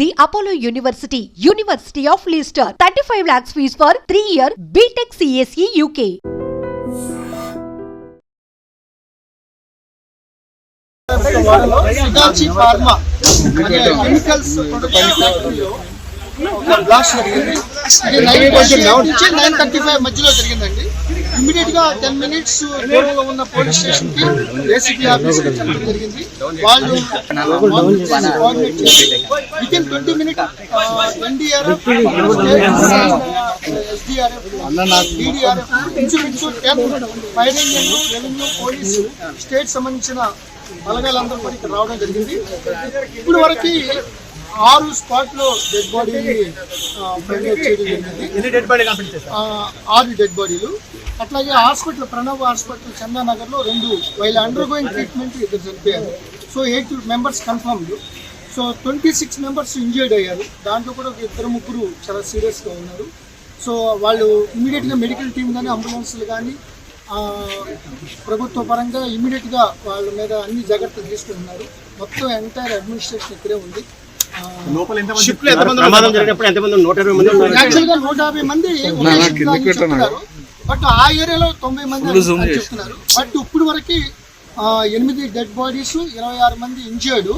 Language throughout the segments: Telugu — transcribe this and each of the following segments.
The Apollo University, University of Leicester. 35 lakhs fees for 3 year BTech CSE UK. Hitachi pharma అనే కెమికల్స్ ప్రొడక్షన్ ఫ్యాక్టరీలో ఒక బ్లాస్ట్ జరిగింది. నైన్ నుంచి నైన్ థర్టీ ఫైవ్ మధ్యలో జరిగిందండి. ఇమీడియట్గా టెన్ మినిట్స్ దూరంలో ఉన్న పోలీస్ స్టేషన్కి ఏసీపీ ఆఫీస్ జరిగింది. వాళ్ళు with in twenty minute NDRF fire engine revenue police state సంబంధించిన బలగాలందరూ కూడా ఇక్కడ రావడం జరిగింది. ఇప్పుడు వరకు ఆరు స్పాట్లో డెడ్ ఫైండ్ చేయడం జరిగింది బాడీ ఆరు డెడ్ బాడీలు అట్లాగే హాస్పిటల్ ప్రణవ్ హాస్పిటల్ చందానగర్లో రెండు. వైల్ అండర్ గోయింగ్ ట్రీట్మెంట్ ఇద్దరు చనిపోయారు. So eight members confirmed so twenty six members injured అయ్యారు. దాంట్లో కూడా ఒక ఇద్దరు ముగ్గురు చాలా సీరియస్గా ఉన్నారు. సో వాళ్ళు ఇమీడియట్గా మెడికల్ టీం కానీ అంబులెన్స్లు కానీ ప్రభుత్వ పరంగా ఇమీడియట్గా వాళ్ళ మీద అన్ని జాగ్రత్తలు తీసుకుంటున్నారు. మొత్తం ఎంటైర్ అడ్మినిస్ట్రేషన్ ఇక్కడే ఉంది. ప్రమాదం జరిగినప్పుడు ఎంతమంది నూట ఇరవై మంది నూట యాభై బట్ ఆ ఏరియాలో తొంభై మంది చెప్తున్నారు. బట్ ఇప్పుడు వరకు ఎనిమిది డెడ్ బాడీస్ ఇరవై ఆరు మంది ఇంజర్డ్.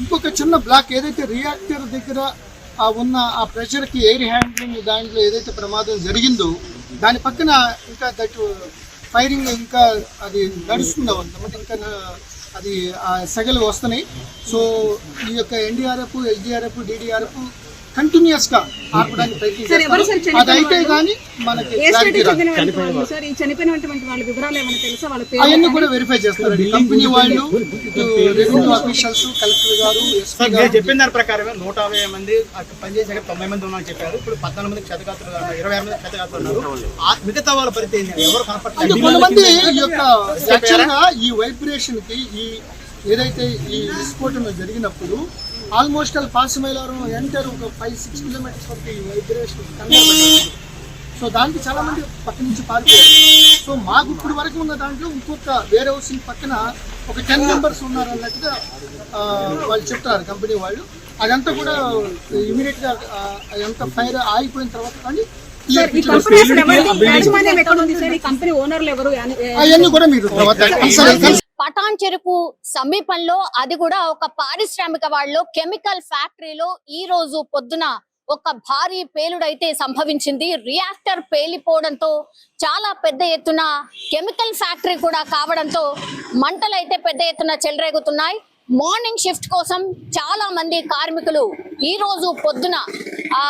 ఇంకొక చిన్న బ్లాక్ ఏదైతే రియాక్టర్ దగ్గర ఆ ఉన్న ఆ ప్రెషర్కి ఎయిర్ హ్యాండ్లింగ్ దాంట్లో ఏదైతే ప్రమాదం జరిగిందో దాని పక్కన ఇంకా దట్ ఫైరింగ్ ఇంకా అది నడుస్తుంది? ఇంకా నా- అది ఆ సెగలు వస్తున్నాయి. సో ఈ యొక్క ఎన్డీఆర్ఎఫ్ ఎస్డీఆర్ఎఫ్ డిడిఆర్ఎఫ్ కంటిన్యూస్గా ఆపడానికి ప్రయత్నిస్తారు అది అయితే చనిపోయిన కానీ మనకి అవన్నీ కూడా వెరిఫై చేస్తారండి కంపెనీ వాళ్ళు రెవెన్యూ అఫీషియల్స్ కలెక్టర్ గారు మీరు చెప్పిన దాని ప్రకారమే నూట యాభై మంది అక్కడ పనిచేసాక తొంభై మంది ఉన్నారని చెప్పారు. ఇప్పుడు పద్నాలుగు మంది క్షతగాత్రులు ఇరవై ఆరు మంది క్షతగాత్రులు ఉన్నారు. మిగతా వాళ్ళ పరిస్థితి ఎవరు అంటే కనపడలేదు కొంతమంది ఈ వైబ్రేషన్కి ఈ ఏదైతే ఈ విస్ఫోటన జరిగినప్పుడు ఆల్మోస్ట్ ఆల్ పాసిమైలారం ఎంటర్ ఒక ఫైవ్ సిక్స్ కిలోమీటర్స్ వరకు వైబ్రేషన్ సో దానికి చాలా మంది పక్క నుంచి పారిపోయారు. సో మాకు ఇప్పుడు వరకు ఉన్న దాంట్లో ఇంకొక వేరే హౌసింగ్ పక్కన ఒక టెన్ మెంబర్స్ ఉన్నారు అన్నట్టుగా వాళ్ళు చెప్తారు కంపెనీ వాళ్ళు. అదంతా కూడా ఇమీడియట్గా అదంతా ఫైర్ ఆగిపోయిన తర్వాత కానీ అవన్నీ కూడా మీరు తర్వాత పటాన్ చెరుకు సమీపంలో అది కూడా ఒక పారిశ్రామిక వాళ్ళు కెమికల్ ఫ్యాక్టరీలో ఈ రోజు పొద్దున ఒక భారీ పేలుడైతే సంభవించింది. రియాక్టర్ పేలిపోవడంతో చాలా పెద్ద ఎత్తున కెమికల్ ఫ్యాక్టరీ కూడా కావడంతో మంటలైతే పెద్ద ఎత్తున చెలరేగుతున్నాయి. మార్నింగ్ షిఫ్ట్ కోసం చాలా మంది కార్మికులు ఈ రోజు పొద్దున ఆ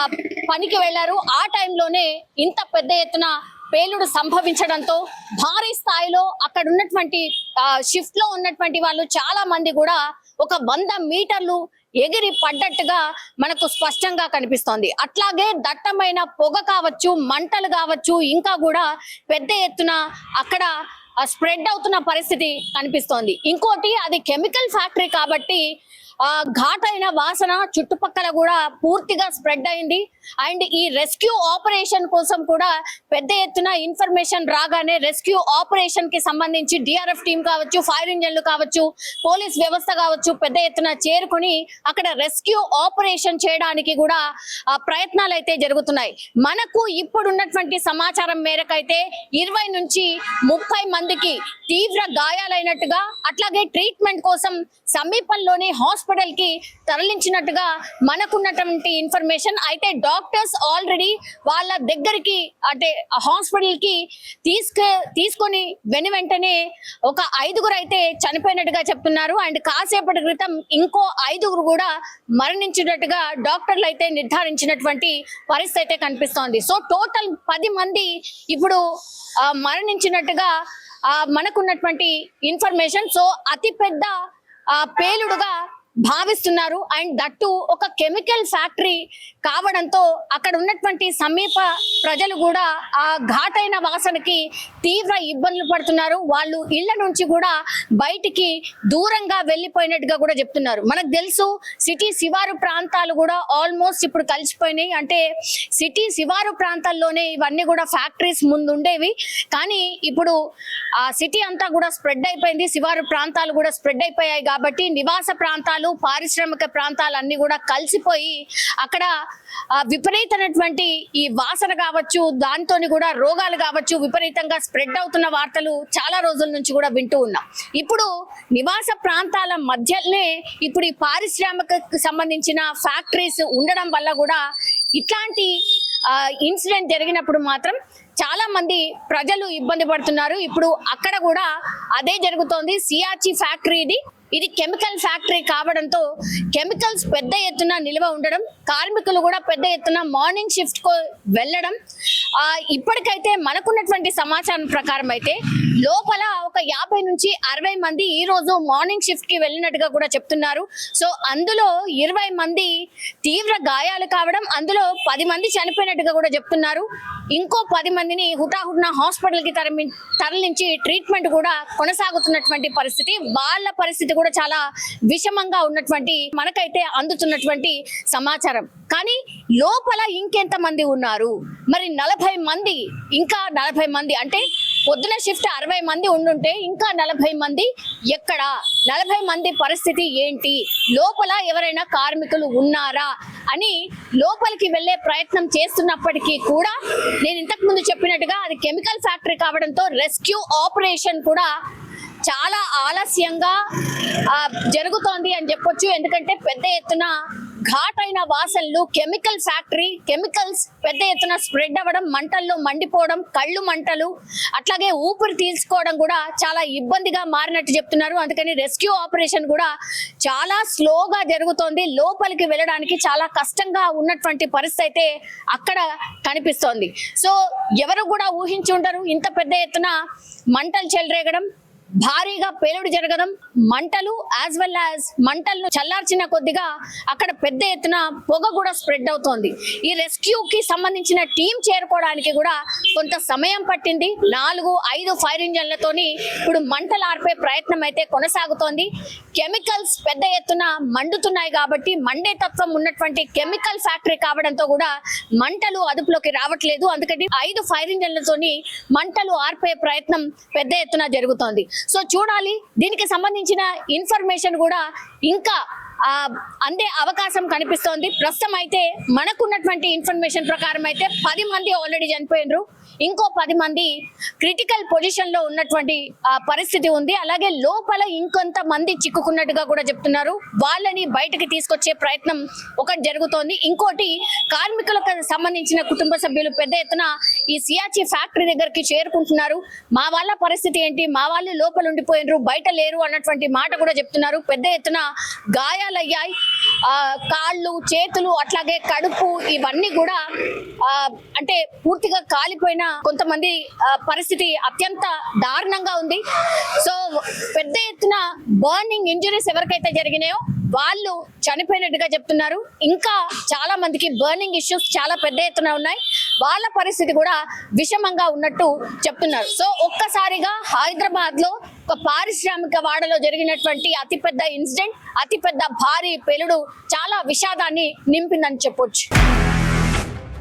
పనికి వెళ్ళారు ఆ టైంలోనే ఇంత పెద్ద ఎత్తున పేలుడు సంభవించడంతో భారీ స్థాయిలో అక్కడ ఉన్నటువంటి షిఫ్ట్లో ఉన్నటువంటి వాళ్ళు చాలా మంది కూడా ఒక వంద మీటర్లు ఎగిరి పడ్డట్టుగా మనకు స్పష్టంగా కనిపిస్తోంది. అట్లాగే దట్టమైన పొగ కావచ్చు మంటలు కావచ్చు ఇంకా కూడా పెద్ద ఎత్తున అక్కడ స్ప్రెడ్ అవుతున్న పరిస్థితి కనిపిస్తోంది. ఇంకోటి అది కెమికల్ ఫ్యాక్టరీ కాబట్టి ఆ ఘాటైన వాసన చుట్టుపక్కల కూడా పూర్తిగా స్ప్రెడ్ అయింది. అండ్ ఈ రెస్క్యూ ఆపరేషన్ కోసం కూడా పెద్ద ఎత్తున ఇన్ఫర్మేషన్ రాగానే రెస్క్యూ ఆపరేషన్కి సంబంధించి డిఆర్ఎఫ్ టీం కావచ్చు ఫైర్ ఇంజన్లు కావచ్చు పోలీస్ వ్యవస్థ కావచ్చు పెద్ద ఎత్తున చేరుకుని అక్కడ రెస్క్యూ ఆపరేషన్ చేయడానికి కూడా ప్రయత్నాలు అయితే జరుగుతున్నాయి. మనకు ఇప్పుడున్నటువంటి సమాచారం మేరకైతే ఇరవై నుంచి ముప్పై మందికి తీవ్ర గాయాలైనట్టుగా అట్లాగే ట్రీట్మెంట్ కోసం సమీపంలోని హాస్పిటల్కి తరలించినట్టుగా మనకున్నటువంటి ఇన్ఫర్మేషన్. అయితే డాక్టర్స్ ఆల్రెడీ వాళ్ళ దగ్గరికి అంటే హాస్పిటల్కి తీసుకు తీసుకొని వెను వెంటనే ఒక ఐదుగురు అయితే చనిపోయినట్టుగా చెప్తున్నారు. అండ్ కాసేపటి క్రితం ఇంకో ఐదుగురు కూడా మరణించినట్టుగా డాక్టర్లు అయితే నిర్ధారించినటువంటి పరిస్థితి అయితే కనిపిస్తోంది. సో టోటల్ పది మంది ఇప్పుడు మరణించినట్టుగా ఆ, మనకున్నటువంటి ఇన్ఫర్మేషన్. సో అతి పెద్ద ఆ, పేలుడుగా భావిస్తున్నారు. అండ్ దట్టు ఒక కెమికల్ ఫ్యాక్టరీ కావడంతో అక్కడ ఉన్నటువంటి సమీప ప్రజలు కూడా ఆ ఘాటైన వాసనకి తీవ్ర ఇబ్బందులు పడుతున్నారు. వాళ్ళు ఇళ్ళ నుంచి కూడా బయటికి దూరంగా వెళ్ళిపోయినట్టుగా కూడా చెప్తున్నారు. మనకు తెలుసు సిటీ శివారు ప్రాంతాలు కూడా ఆల్మోస్ట్ ఇప్పుడు కలిసిపోయినాయి. అంటే సిటీ శివారు ప్రాంతాల్లోనే ఇవన్నీ కూడా ఫ్యాక్టరీస్ ముందు ఉండేవి కానీ ఇప్పుడు ఆ సిటీ అంతా కూడా స్ప్రెడ్ అయిపోయింది. శివారు ప్రాంతాలు కూడా స్ప్రెడ్ అయిపోయాయి కాబట్టి నివాస ప్రాంతాలు ప్రాంతాలు పారిశ్రామిక ప్రాంతాలు అన్ని కూడా కలిసిపోయి అక్కడ విపరీతమైనటువంటి ఈ వాసన కావచ్చు దాంతోని కూడా రోగాలు కావచ్చు విపరీతంగా స్ప్రెడ్ అవుతున్న వార్తలు చాలా రోజుల నుంచి కూడా వింటూ ఉన్నాం. ఇప్పుడు నివాస ప్రాంతాల మధ్యనే ఇప్పుడు ఈ పారిశ్రామిక సంబంధించిన ఫ్యాక్టరీస్ ఉండడం వల్ల కూడా ఇట్లాంటి ఇన్సిడెంట్ జరిగినప్పుడు మాత్రం చాలా మంది ప్రజలు ఇబ్బంది పడుతున్నారు. ఇప్పుడు అక్కడ కూడా అదే జరుగుతోంది. సియాచి ఫ్యాక్టరీది ఇది కెమికల్ ఫ్యాక్టరీ కావడంతో కెమికల్స్ పెద్ద ఎత్తున నిల్వ ఉండడం కార్మికులు కూడా పెద్ద ఎత్తున మార్నింగ్ షిఫ్ట్కు వెళ్ళడం ఆ, ఇప్పటికైతే మనకున్నటువంటి సమాచారం ప్రకారం అయితే లోపల ఒక యాభై నుంచి అరవై మంది ఈ రోజు మార్నింగ్ షిఫ్ట్కి వెళ్ళినట్టుగా కూడా చెప్తున్నారు. సో అందులో ఇరవై మంది తీవ్ర గాయాలు కావడం అందులో పది మంది చనిపోయినట్టుగా కూడా చెప్తున్నారు. ఇంకో పది మందిని హుటాహుటిన హాస్పిటల్కి తరలి తరలించి ట్రీట్మెంట్ కూడా కొనసాగుతున్నటువంటి పరిస్థితి. వాళ్ళ పరిస్థితి కూడా చాలా విషమంగా ఉన్నటువంటి మనకైతే అందుతున్నటువంటి సమాచారం. కానీ లోపల ఇంకెంతమంది ఉన్నారు? మరి నలభై మంది ఇంకా నలభై మంది అంటే పొద్దున షిఫ్ట్ అరవై మంది ఉండుంటే ఇంకా నలభై మంది ఎక్కడ? నలభై మంది పరిస్థితి ఏంటి? లోపల ఎవరైనా కార్మికులు ఉన్నారా? అని లోపలికి వెళ్ళే ప్రయత్నం చేస్తున్నప్పటికీ కూడా నేను ఇంతకు ముందు చెప్పినట్టుగా అది కెమికల్ ఫ్యాక్టరీ కావడంతో రెస్క్యూ ఆపరేషన్ కూడా చాలా ఆలస్యంగా జరుగుతోంది అని చెప్పొచ్చు. ఎందుకంటే పెద్ద ఎత్తున ఘాటైన వాసనలు కెమికల్ ఫ్యాక్టరీ కెమికల్స్ పెద్ద ఎత్తున స్ప్రెడ్ అవ్వడం మంటల్లో మండిపోవడం కళ్ళు మంటలు అట్లాగే ఊపిరి తీసుకోవడం కూడా చాలా ఇబ్బందిగా మారినట్టు చెప్తున్నారు. అందుకని రెస్క్యూ ఆపరేషన్ కూడా చాలా స్లోగా జరుగుతోంది. లోపలికి వెళ్ళడానికి చాలా కష్టంగా ఉన్నటువంటి పరిస్థితి అయితే అక్కడ కనిపిస్తోంది. సో ఎవరు కూడా ఊహించి ఉండరు. ఇంత పెద్ద ఎత్తున మంటలు చెలరేగడం భారీగా పేలుడు జరగడం మంటలు యాజ్ వెల్ యాజ్ మంటలను చల్లార్చిన కొద్దిగా అక్కడ పెద్ద ఎత్తున పొగ కూడా స్ప్రెడ్ అవుతోంది. ఈ రెస్క్యూ కి సంబంధించిన టీం చేరుకోవడానికి కూడా కొంత సమయం పట్టింది. నాలుగు ఐదు ఫైర్ ఇంజన్లతోని ఇప్పుడు మంటలు ఆర్పే ప్రయత్నం అయితే కొనసాగుతోంది. కెమికల్స్ పెద్ద ఎత్తున మండుతున్నాయి కాబట్టి మండే తత్వం ఉన్నటువంటి కెమికల్ ఫ్యాక్టరీ కావడంతో కూడా మంటలు అదుపులోకి రావట్లేదు. అందుకని ఐదు ఫైర్ ఇంజన్లతోని మంటలు ఆర్పే ప్రయత్నం పెద్ద ఎత్తున జరుగుతోంది. సో చూడాలి. దీనికి సంబంధించిన ఇన్ఫర్మేషన్ కూడా ఇంకా ఆ, అందే అవకాశం కనిపిస్తోంది. ప్రస్తుతం అయితే మనకున్నటువంటి ఇన్ఫర్మేషన్ ప్రకారం అయితే పది మంది ఆల్రెడీ చనిపోయినరు. ఇంకో పది మంది క్రిటికల్ పొజిషన్లో ఉన్నటువంటి పరిస్థితి ఉంది. అలాగే లోపల ఇంకొంత మంది చిక్కుకున్నట్టుగా కూడా చెప్తున్నారు. వాళ్ళని బయటకి తీసుకొచ్చే ప్రయత్నం ఒకటి జరుగుతోంది. ఇంకోటి కార్మికులకు సంబంధించిన కుటుంబ సభ్యులు పెద్ద ఎత్తున ఈ సియాచి ఫ్యాక్టరీ దగ్గరికి చేరుకుంటున్నారు. మా వాళ్ళ పరిస్థితి ఏంటి? మా వాళ్ళు లోపల ఉండిపోయినరు బయట లేరు అన్నటువంటి మాట కూడా చెప్తున్నారు. పెద్ద ఎత్తున గాయాలయ్యాయి. కాళ్ళు చేతులు అట్లాగే కడుపు ఇవన్నీ కూడా అంటే పూర్తిగా కాలిపోయిన కొంతమంది పరిస్థితి అత్యంత దారుణంగా ఉంది. సో పెద్ద ఎత్తున బర్నింగ్ ఇంజరీస్ ఎవరికైతే జరిగినాయో వాళ్ళు చనిపోయినట్టుగా చెప్తున్నారు. ఇంకా చాలా మందికి బర్నింగ్ ఇష్యూస్ చాలా పెద్ద ఎత్తున ఉన్నాయి. వాళ్ళ పరిస్థితి కూడా విషమంగా ఉన్నట్టు చెప్తున్నారు. సో ఒక్కసారిగా హైదరాబాద్లో ఒక పారిశ్రామిక వాడలో జరిగినటువంటి అతిపెద్ద ఇన్సిడెంట్ అతిపెద్ద భారీ పెలుడు చాలా విషాదాన్ని నింపిందని చెప్పొచ్చు.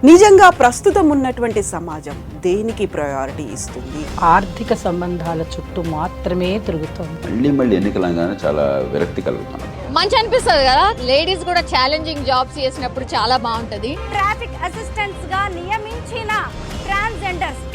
నిజంగా ప్రస్తుతం ఉన్నటువంటి సమాజం దేనికి ప్రయారిటీ ఇస్తుంది? ఆర్థిక సంబంధాల చుట్టూ మాత్రమే తిరుగుతోంది. మళ్ళీ మళ్ళీ ఎన్నికలంగానే చాలా విరక్తి మంచి అనిపిస్తుంది కదా? లేడీస్ కూడా ఛాలెంజింగ్ జాబ్స్ చేసినప్పుడు చాలా బాగుంటది. ట్రాఫిక్ అసిస్టెంట్స్గా నియమించిన ట్రాన్స్జెండర్స్